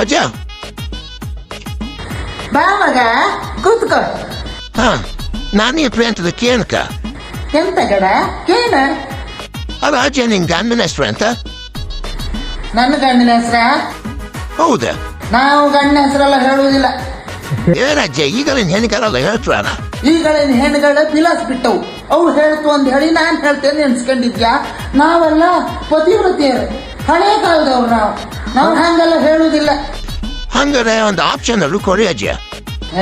ಅಜ್ಜ. ಬಾ ಮಗ ಕೂತ್ಕೋ. ಹಾ ನಾನೇ ಪ್ರಿಯಂತದ ಕೇನಕ. ಎಂತ ಗಡ ಏನ ಅಲ್ಲ ಅಜ್ಜ ನಿನ್ ಗಂಡನ ಹೆಸರು ಅಂತ ನನ್ನ ಗಂಡನ ಹೆಸ್ರ? ಹೌದಾ. ನಾವು ಗಂಡನ ಹೆಸರೆಲ್ಲ ಹೇಳುವುದಿಲ್ಲ. ಏನಜ್ಜ ಈಗಲಿನ ನಿನ್ ಹೆಣ್ಣಿಗಾರಲ್ಲ ಹೇಳ್ತಾರ ಈಗಳಿನ ಹೆಣ್ಗಳ ಬಿಲಾಸ್ ಬಿಟ್ಟವು ಅವು ಹೇಳ್ತು ಅಂತ ಹೇಳಿ ನಾನು ಹೇಳ್ತೇನೆ ನೆನ್ಸ್ಕೊಂಡಿದ್ಯಾ ನಾವೆಲ್ಲ ಪತಿವ್ರತಿಯರು. ಹಳೆ ಕಾಲದವ್ರು ನಾವು. ನಾವು ಹಂಗೆಲ್ಲ ಹೇಳುವುದಿಲ್ಲ. ಹಂಗಾರೆ ಒಂದು ಆಪ್ಷನ್ ಅಲ್ಲೂ ಕೊಡಿ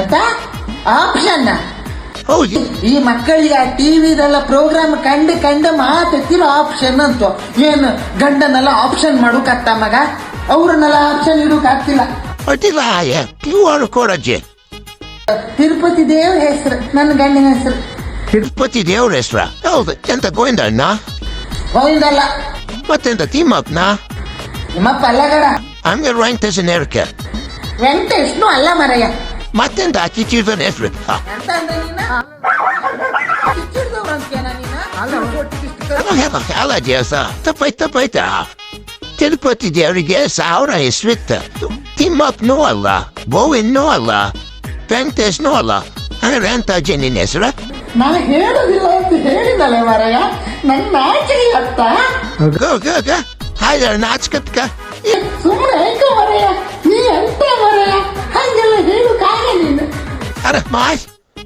ಎಂತ? ಆಪ್ಷನ್ ಹೌದು ಈ ಮಕ್ಕಳಿಗೆ ಆ ಟಿವಿದೆಲ್ಲ ಪ್ರೋಗ್ರಾಮ್ ಕಂಡು ಕಂಡು ಮಾತಿರೋ ಆಪ್ಷನ್ ಅಂತ ಏನು ಗಂಡನೆಲ್ಲ ಆಪ್ಷನ್ ಮಾಡೋಕತ್ತ ಮಗ? ಅವ್ರನ್ನೆಲ್ಲ ಆಪ್ಷನ್ ಇಡೋಕಾಗ್ತಿಲ್ಲ ಅಡ್ಡಿಲ್ಲ ಆಯ ಕ್ಯೂ ಆರ್ ಕೊಡಜ್ಜೆ ತಿರುಪತಿ ದೇವ್ರ ಹೆಸರು ನನ್ನ ಗಂಡನ ಹೆಸರು. ತಿರುಪತಿ ದೇವ್ರ ಹೆಸ್ರ? ಹೌದು ಎಂತ ಗೋವಿಂದಣ್ಣ ಗೋವಿಂದಲ್ಲ. ಮತ್ತೆಂತ ತಿಮ್ಮಪ್ಪನ? ನಿಮ್ಮಪ್ಪ ಅಲ್ಲಗಡ ಹಂಗೆ ವೆಂಕಟೇಶನ್ ಹೇಳಕ್ಕೆ ವೆಂಕಟೇಶ್ನು ಅಲ್ಲ ಮರಯ್ಯ ಮತ್ತೆಂತ? ಕಿಚ್ಚಿರ್ದನ ಹೆಸ್ರು. ಹಾ. ಎಂತ ಅಂದೆ ನೀನು? ಕಿಚ್ಚಿಡ್ದವ್ರು ಅಂತ್ಯನ ನೀನು? ಅಲ್ಲ ದೇವಸ ತಪ್ಪಾಯ್ತು ತಪ್ಪಾಯ್ತಾ? ತಿರುಪತಿ ದೇವರಿಗೆ ಸಾವಿರ ಹೆಸರಿತ್ತ. ತಿಮ್ಮಪ್ಪನೂ ಅಲ್ಲ ಗೋವಿಂದನೂ ಅಲ್ಲ ವೆಂಕಟೇಶ್ನೂ ಅಲ್ಲ. ಹಾಗಾದ್ರೆ ಅಂತ ಅಜ್ಜಿ ನಿನ್ನ ಹೆಸರ? ನಾನು ಹೇಳೋದಿಲ್ಲ ಅಂತ ಹೇಳಿದಲ್ಲ ಮರಯ್ಯ ನನ್ನ ನಾಚಿಕೆ ಅತ್ತ ಗೋ ಗೋ ಗೋ. ಹಾಯ್ದಾರೆ ನಾಚ್ಕತ್ಕ ಸುಮ್ಮನೆ ಮರಯ್ಯ ನೀ ಎಂತ ಮಾಯ್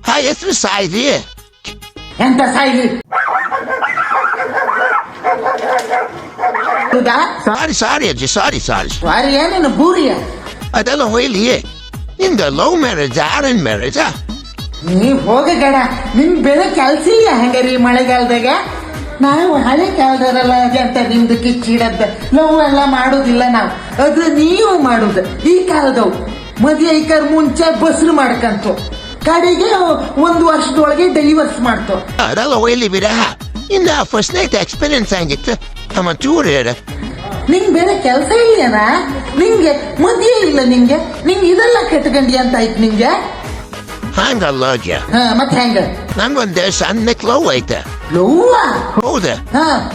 ಆ ಹೆಸರು ಸಾಯ್ರಿ ಎಂತ ಸಾಯ್ಲಿ ಹೌದಾ ಸಾರಿ ಸಾರಿ ಅಜ್ಜಿ ಸಾರಿ ಸಾರಿ ಸಾರಿ ಏನೇನು ಬೂರಿಯ ಅದೆಲ್ಲ ಹೊಯ್ಲಿ ನಿಂದ ಲವ್ ಮ್ಯಾರೇಜ್ ಅರೇಂಜ್ ಮ್ಯಾರೇಜ್ ನೀ ಹೋಗ ಗಡ. ನಿನ್ ಬೇರೆ ಕೆಲ್ಸ ಇಲ್ಲ ಹಂಗಾರಿ ಮಳೆಗಾಲದಾಗ? ನಾವು ಹಳೆ ಕಾಲದವರೆಲ್ಲ ಅಂತ ನಿಮ್ದು ಕಿಚ್ಚಿಡದ್ದ ಲವ್ ಎಲ್ಲ ಮಾಡೋದಿಲ್ಲ ನಾವು. ಅದು ನೀವು ಮಾಡುದು. ಈ ಕಾಲದವು. ಮದುವೆ ಐಕರ್ ಮುಂಚೆ ಬಸ್ರು ಮಾಡ್ಕಂತು. ಕಡೆಗೆ ಒಂದು ವರ್ಷದೊಳಗೆ ಡೆಲಿವರ್ಸ್ ಮಾಡ್ತು. ಅದಲ್ಲ ಹೊಯ್ಲಿ ಬಿಡ ಇನ್ನ ಫಸ್ಟ್ ನೈಟ್ ಎಕ್ಸ್ಪೀರಿಯನ್ಸ್ ಆಗಿತ್ತು ನಮ್ಮ ಚೂರು ಹೇಳ. ನಿಂಗ್ ಬೇರೆ ಕೆಲಸ ಇಲ್ಲೇನ? ನಿಂಗೆ ಮದುವೆ ಇಲ್ಲ ನಿಂಗೆ. ನಿಂಗೆ ಇದೆಲ್ಲ ಕೆಟ್ಕಂಡಿ ಅಂತ ಆಯ್ತು ನಿಂಗೆ? ಹಂಗಲ್ಲ ಅಜ್ಜ. ಹಾ ಮತ್ತೆ ಹೆಂಗ? ನಂಗೊಂದು ಸಣ್ಣ ಲವ್ ಐತೆ. ಲವ್ವ ಹೌದು. ಹಾ.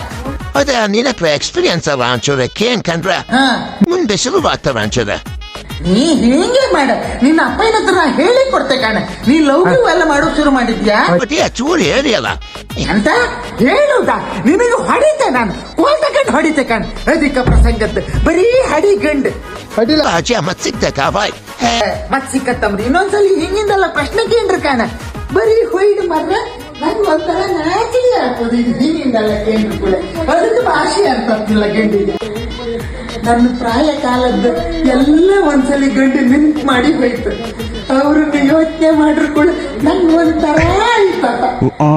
ಅದೇ ನಿನಕ್ಕೆ ಎಕ್ಸ್ಪೀರಿಯನ್ಸ್ ಅಲ್ಲ ಅಂಚೂರ ಕೇನ್ ಕಂಡ್ರೆ ಹಾ. ಮುಂದೆ ಶುರುವಾಗ್ತಾವ ಅಂಚೂರ. ನೀ ಹಿಂಗೆ ಮಾಡ. ನಿನ್ನ ಅಪ್ಪನ ಹತ್ರ ನಾ ಹೇಳಿ ಕೊಡ್ತೆ ಕಾಣ. ನೀ ಲವ್ ಗಿವ್ ಎಲ್ಲ ಮಾಡೋ ಶುರು ಮಾಡಿದ್ಯಾ? ಚೂರು ಹೇಳಿಯಲ್ಲ ಎಂತ? ಹೇಳುದ ನಿನಗೆ ಹೊಡಿತೆ ನಾನು. ಕೋಲ್ ತಗೊಂಡು ಹೊಡಿತೆ ಕಾಣ. ಅಧಿಕ ಪ್ರಸಂಗದ್ದು. ಬರೀ ಹಡಿ ಗಂಡು. ಅಡಿಲ್ಲ ಆಚೆ ಮತ್ ಸಿಕ್ತಕ್ಕ ಬಾಯ್. ಮತ್ ಸಿಕ್ಕತ್ತಮ್ರಿ ಇನ್ನೊಂದ್ಸಲಿ ಹಿಂಗಿಂದಲ್ಲ ಪ್ರಶ್ನೆ ಕೇಂದ್ರ ಕಾಣ. ಬರೀ ಹೊಯ್ದು ಮರ್ರ ನಂಗೆ ಒಂಥರ ನಾಚಿಕೆ ಆಗ್ತದೆ ಇದು ಹಿಂಗಿಂದಲ್ಲ ಕೇಂದ್ರ ಕೂಡ. ಅದಕ್ಕೆ ಭಾಷೆ ಅರ್ಥತ್ತಿಲ್ಲ ಗಂಡಿಗೆ. ನನ್ನ ಪ್ರಾಯ ಕಾಲದ್ದು ಎಲ್ಲ ಒಂದ್ಸಲಿ ಗಂಟೆ ನಿಂತ್ ಮಾಡಿ ಹೋಯ್ತು. ಅವ್ರನ್ನ ಯೋಚನೆ ಮಾಡ್ರು ಕೂಡ ನಂಗೆ ಒಂಥರ ಆಯ್ತಪ್ಪ ಆ.